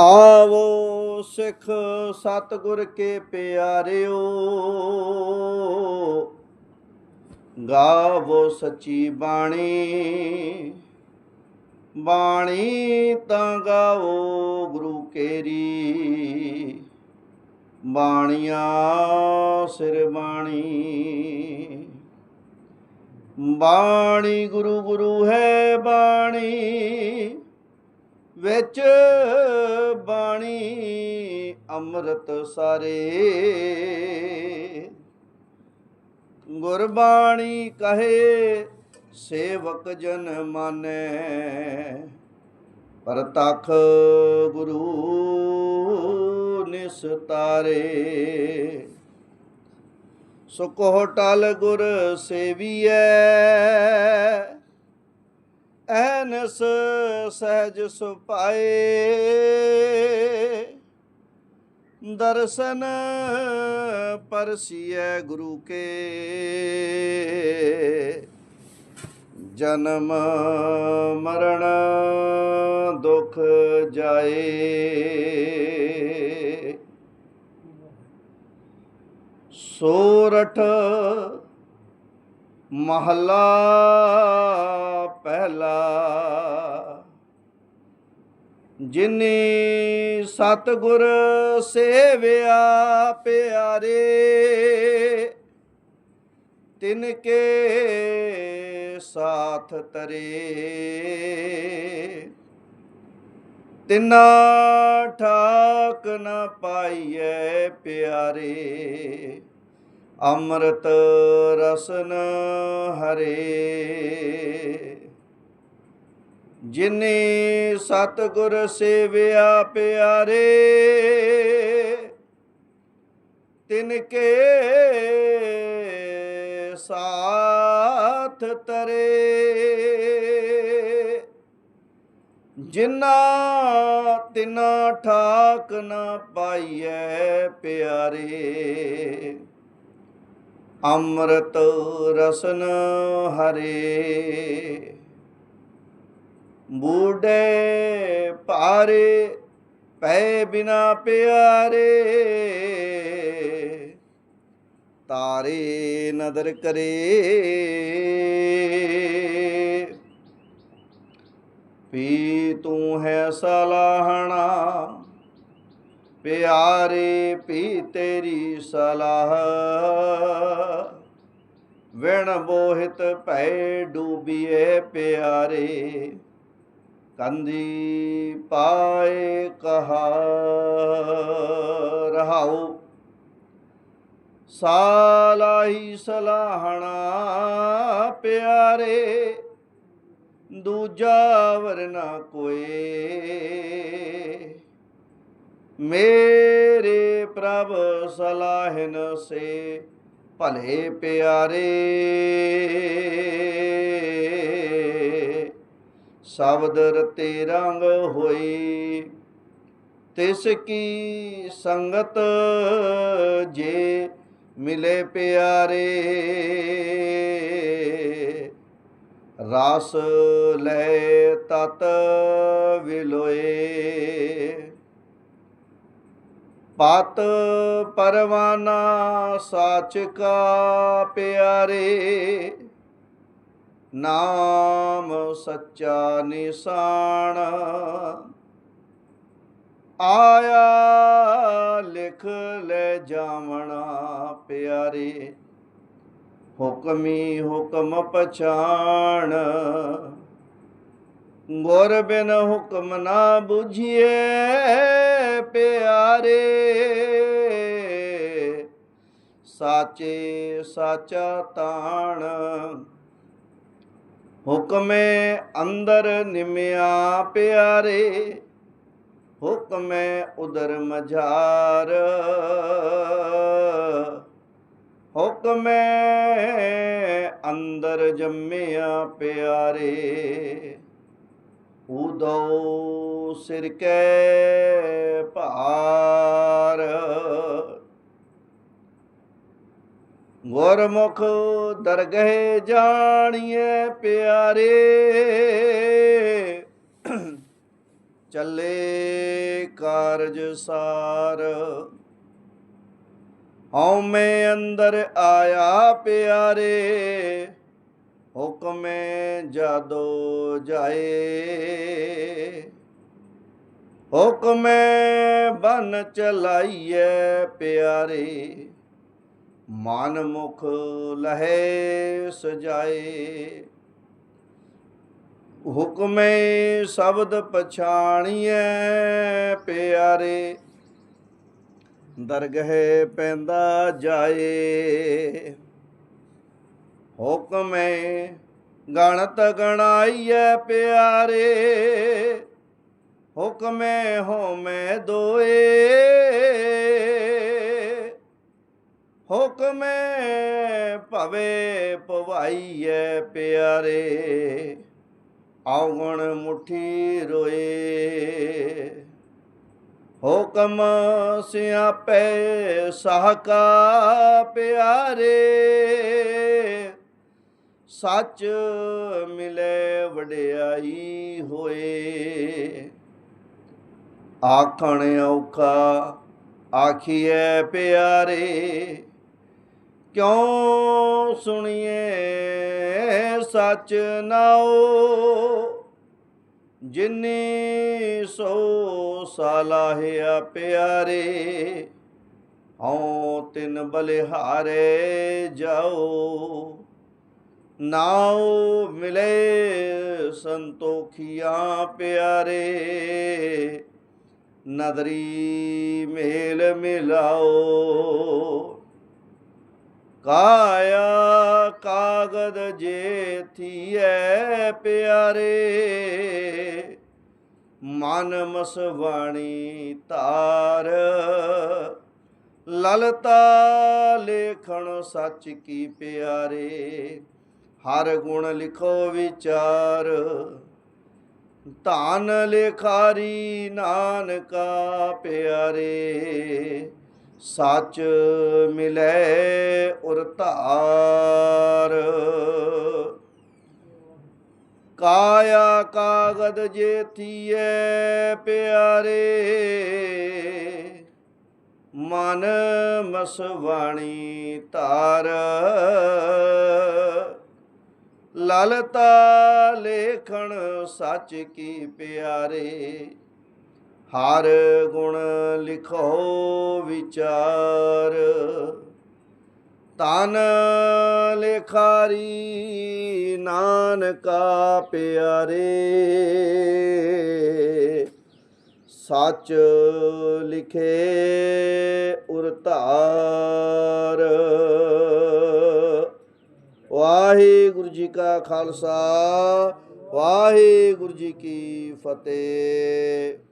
ਆਵੋ ਸਿੱਖ ਸਤਿਗੁਰ ਕੇ ਪਿਆਰਿਓ, ਗਾਵੋ ਸੱਚੀ ਬਾਣੀ। ਬਾਣੀ ਤਾਂ ਗਾਵੋ ਗੁਰੂ ਕੇਰੀ। ਬਾਣੀਆਂ ਸਿਰ ਬਾਣੀ। ਬਾਣੀ ਗੁਰੂ ਗੁਰੂ ਹੈ ਬਾਣੀ। ਵਿੱਚ ਬਾਣੀ ਅੰਮ੍ਰਿਤ ਸਾਰੇ। ਗੁਰਬਾਣੀ ਕਹੇ, ਸੇਵਕ ਜਨ ਮਾਨੈ, ਪ੍ਰਤਖ ਗੁਰੂ ਨਿਸਤਾਰੇ ਸੁਕੋ ਹੋਟਲ ਗੁਰ ਸੇਵੀਐ ਐਨਸ ਸਹਿਜ ਸੁਪਾਏ। ਦਰਸ਼ਨ ਪਰਸੀਐ ਗੁਰੂ ਕੇ। ਜਨਮ ਮਰਨ ਦੁਖ ਜਾਏ। ਸੋਰਠ ਮਹਲਾ ਪਹਿਲਾ ਜਿਨੇ ਸਤਗੁਰ ਸੇਵਿਆ ਪਿਆਰੇ, ਤਿਨ ਕੇ ਸਾਥ ਤਰੇ। ਤਿਨਾ ਠਾਕ ਨ ਪਾਈਐ ਪਿਆਰੇ, ਅੰਮ੍ਰਿਤ ਰਸਨ ਹਰੇ। ਜਿਨੇ ਸਤਗੁਰ ਸੇਵਿਆ ਪਿਆਰੇ ਤਿਨ ਕੇ ਸਾਥ ਤਰੇ। ਜਿਨਾ ਤਿਨਾ ਠਾਕ ਨ ਪਾਈਐ ਪਿਆਰੇ, ਅੰਮ੍ਰਿਤ ਰਸਨ ਹਰੇ। ਬੂਢੇ ਭਾਰੇ ਪੈ ਬਿਨਾ ਪਿਆਰੇ। ਤਾਰੇ ਨਦਰ ਕਰੇ। ਪੀ ਤੂੰ ਹੈ ਸਲਾਹਣਾ, ਪਿਆਰੇ ਪੀ ਤੇਰੀ ਸਲਾਹ। ਵਿਣ ਬੋਹਿਤ ਭੈ ਡੂਬੀਏ ਪਿਆਰੇ। ਕੰਦੀ ਪਾਏ ਕਹਾ ਰਹਾਉ ਸਾਲਾਹੀ ਸਲਾਹਣਾ ਪਿਆਰੇ, ਦੂਜਾ ਵਰਨਾ ਕੋਏ। ਮੇਰੇ ਪ੍ਰਭ ਸਲਾਹਨ ਸੇ ਭਲੇ ਪਿਆਰੇ। ਸ਼ਬਦ ਰਤੇ ਰੰਗ ਹੋਈ ਤਿਸ ਕੀ ਸੰਗਤ ਜੇ ਮਿਲੇ ਪਿਆਰੇ। ਰਸ ਲੈ ਤਤ ਵਿਲੋਏ। ਪਤ ਪਰਵਾਨਾ ਸਾਚ ਕਾ ਪਿਆਰੇ। ਨਾਮ ਸੱਚਾ ਨਿਸ਼ਾਨ। ਆਇਆ ਲਿਖ ਲੈ ਜਾਵਣਾ ਪਿਆਰੇ, ਹੁਕਮੀ ਹੁਕਮ ਪਛਾਣ। ਗੁਰ ਬਿਨ ਹੁਕਮ ਨਾ 부ਝੀਏ ਪਿਆਰੇ। ਸਾਚੇ ਸਾਚਾ ਤਾਣ। ਹੁਕਮੇ ਅੰਦਰ ਨਿਮਿਆ ਪਿਆਰੇ, ਹੁਕਮੇ ਉਦਰ ਮਝਾਰ। ਹੁਕਮੇ ਅੰਦਰ ਜੰਮਿਆ ਪਿਆਰੇ ਉਦੋ ਸਿਰ ਕੈ ਭਾਰ। ਗੁਰਮੁਖ ਦਰਗਹਿ ਜਾਣੀਏ ਪਿਆਰੇ। ਚੱਲੇ ਕਾਰਜ ਸਾਰ। ਹਉਮੈ ਅੰਦਰ ਆਇਆ ਪਿਆਰੇ, ਹੁਕਮੇ ਜਾਦੋ ਜਾਏ। ਹੁਕਮੇ ਬਨ ਚਲਾਈਐ ਪਿਆਰੇ। ਮਨ ਮੁਖ ਲਹੇ ਸਜਾਏ। ਹੁਕਮੇ ਸ਼ਬਦ ਪਛਾਣੀਐ ਪਿਆਰੇ। ਦਰਗਹਿ ਪੈਂਦਾ ਜਾਏ। ਹੁਕਮੇ ਗਣਤ ਗਣਾਈਐ ਪਿਆਰੇ। ਹੁਕਮੇ ਹੋਮੇ ਦੋਏ। ਹੁਕਮੇ ਭਵੇ ਭਵਾਈਐ ਪਿਆਰੇ ਆਉਗਣ ਮੁਠੀ ਰੋਏ। ਹੁਕਮ ਸਿਆਪੇ ਸਾਹਕਾ ਪਿਆਰੇ, ਸੱਚ ਮਿਲੇ ਵਡਿਆਈ ਹੋਏ। ਆਖਣ ਔਖਾ ਆਖੀਐ ਪਿਆਰੇ ਕਿਉਂ ਸੁਣੀਏ ਸੱਚ ਨਾਓ ਜਿਨੀ ਸੋ ਸਾਲਾਹਿਆ ਪਿਆਰੇ, ਹਉ ਤਿਨ ਬਲਿਹਾਰੇ ਜਾਓ। ਨਾਉ ਮਿਲੇ ਸੰਤੋਖੀਆਂ ਪਿਆਰੇ, ਨਦਰੀ ਮੇਲ ਮਿਲਾਓ। ਕਾਇਆ ਕਾਗਦ ਜੇ ਥੀਐ ਪਿਆਰੇ। ਮਨ ਮਸਵਾਣੀ ਧਾਰ, ਲਲਤਾ ਲੇਖਣ ਸੱਚ ਕੀ ਪਿਆਰੇ। ਹਰ ਗੁਣ ਲਿਖੋ ਵਿਚਾਰ, ਧਨ ਲੇਖਾਰੀ ਨਾਨਕਾ ਪਿਆਰੇ। ਸੱਚ ਮਿਲੈ ਉਰ ਧਾਰ। ਕਾਇਆ ਕਾਗਦ ਜੇ ਥੀਐ ਪਿਆਰੇ, ਮਨ ਮਸਵਾਣੀ ਧਾਰ। ਲਲਤਾ ਲੇਖਣ ਸੱਚ ਕੀ ਪਿਆਰੇ ਹਰ ਗੁਣ ਲਿਖੋ ਵਿਚਾਰ। ਤਨ ਲੇਖਾਰੀ ਨਾਨਕਾ ਪਿਆਰੇ, ਸੱਚ ਲਿਖੇ ਉਰ ਧਾਰ ਵਾਹਿਗੁਰੂ ਜੀ ਕਾ ਖਾਲਸਾ, ਵਾਹਿਗੁਰੂ ਜੀ ਕੀ ਫਤਿਹ।